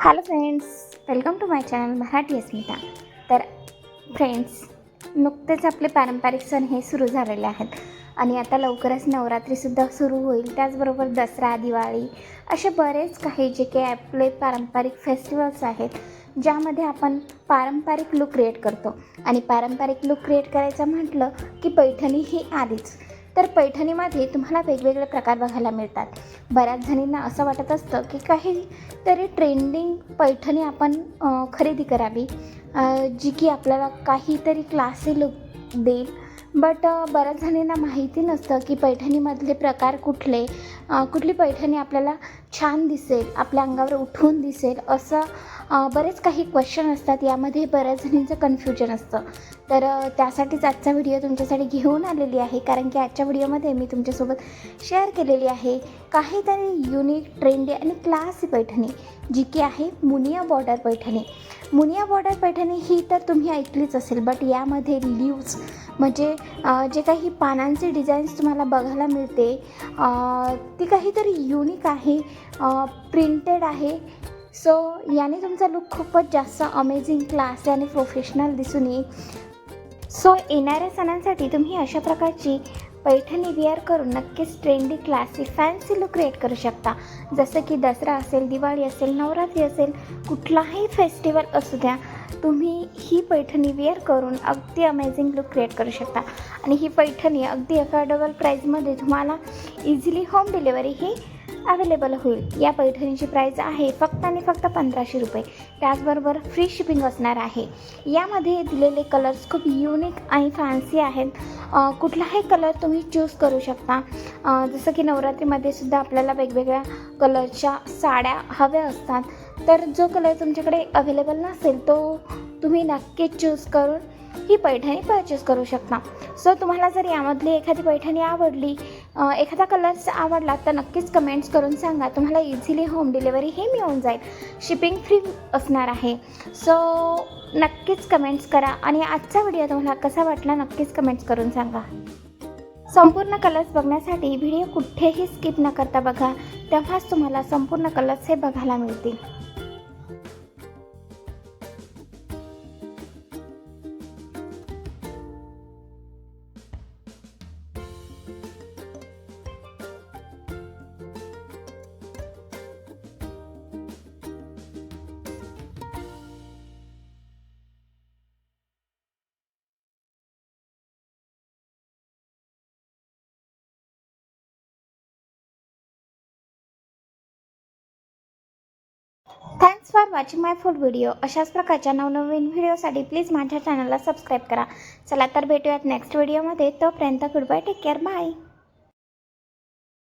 Hello friends welcome to my channel Marathi Asmita तर friends नुकतेच आपले पारंपरिक सण हे सुरू झालेले आहेत. आणि आता लवकरच नवरात्रीसुद्धा सुरू होईल. त्याचबरोबर दसरा दिवाळी असे बरेच काही जे काही आपले पारंपरिक फेस्टिवल्स आहेत ज्यामध्ये आपण पारंपरिक लुक क्रिएट करतो. आणि पारंपरिक लुक क्रिएट करायचं म्हटलं की पैठणी ही आधीच. तर पैठणीमध्ये तुम्हाला वेगवेगळे प्रकार बघायला मिळतात. बऱ्याच जणींना असं वाटत असतं की काहीतरी ट्रेंडिंग पैठणी आपण खरेदी करावी. जी की आपल्याला काहीतरी क्लासी लुक देईल. बट बऱ्याच जणींना माहिती नसतं की पैठणीमधले प्रकार कुठले कुठली पैठणी आपल्याला छान दिसेल आपल्या अंगावर उठून दिसेल असं बरेच काही क्वेश्चन असतात. यामध्ये बऱ्याच जणींचं कन्फ्युजन असतं. तर त्यासाठीच आजचा व्हिडिओ तुमच्यासाठी घेऊन आलेली आहे. कारण की आजच्या व्हिडिओमध्ये मी तुमच्यासोबत शेअर केलेली आहे काहीतरी युनिक ट्रेंडी आणि क्लासी पैठणी जी की आहे मुनिया बॉर्डर पैठणी. मुनिया बॉर्डर पैठणी ही तर तुम्ही ऐकलीच असेल बट यामध्ये लिव्ज म्हणजे जे काही पानांचे डिझाईन्स तुम्हाला बघायला मिळते ती काहीतरी युनिक आहे प्रिंटेड आहे. सो याने तुमचा लुक खूपच जास्त अमेझिंग क्लास आणि प्रोफेशनल दिसून येईल. सो येणाऱ्या सणांसाठी तुम्ही अशा प्रकारची पैठणी वेअर करून नक्कीच trendy classy fancy look create करू शकता. जसं की दसरा असेल दिवाळी असेल नवरात्री असेल कुठलाही फेस्टिवल असू द्या तुम्ही ही पैठणी वेअर करून अगदी अमेझिंग लुक क्रिएट करू शकता. आणि ही पैठणी अगदी अफोर्डेबल प्राईजमध्ये तुम्हाला इझिली होम डिलिव्हरी ही अवेलेबल होईल. या पैठणीची प्राईज आहे फक्त आणि फक्त पंधराशे रुपये. त्याचबरोबर फ्री शिपिंग असणार आहे. यामध्ये दिलेले कलर्स खूप युनिक आणि फॅन्सी आहेत. कुठलाही कलर तुम्ही चूज करू शकता. जसं की नवरात्रीमध्ये सुद्धा आपल्याला वेगवेगळ्या कलरच्या साड्या हव्या असतात. तर जो कलर तुमच्याकडे अवेलेबल नसेल तो तुम्ही नक्कीच चूज करून ही पैठणी परचेस करू शकता. सो तुम्हाला जर यामधली एखादी पैठणी आवडली एखादा कलर्स आवडला तर नक्कीच कमेंट्स करून सांगा. तुम्हाला इझिली होम डिलेवरी हे मिळून जाईल. शिपिंग फ्री असणार आहे. सो नक्कीच कमेंट्स करा. आणि आजचा व्हिडिओ तुम्हाला कसा वाटला नक्कीच कमेंट्स करून सांगा. संपूर्ण कलर्स बघण्यासाठी व्हिडिओ कुठेही स्किप न करता बघा. तेव्हाच तुम्हाला संपूर्ण कलर्स हे बघायला मिळतील. Thanks for watching my food video अशाच प्रकारच्या नवनवीन व्हिडिओसाठी प्लीज माझ्या चॅनलला सबस्क्राईब करा. चला तर भेटूयात नेक्स्ट व्हिडिओमध्ये तोपर्यंत good bye take care bye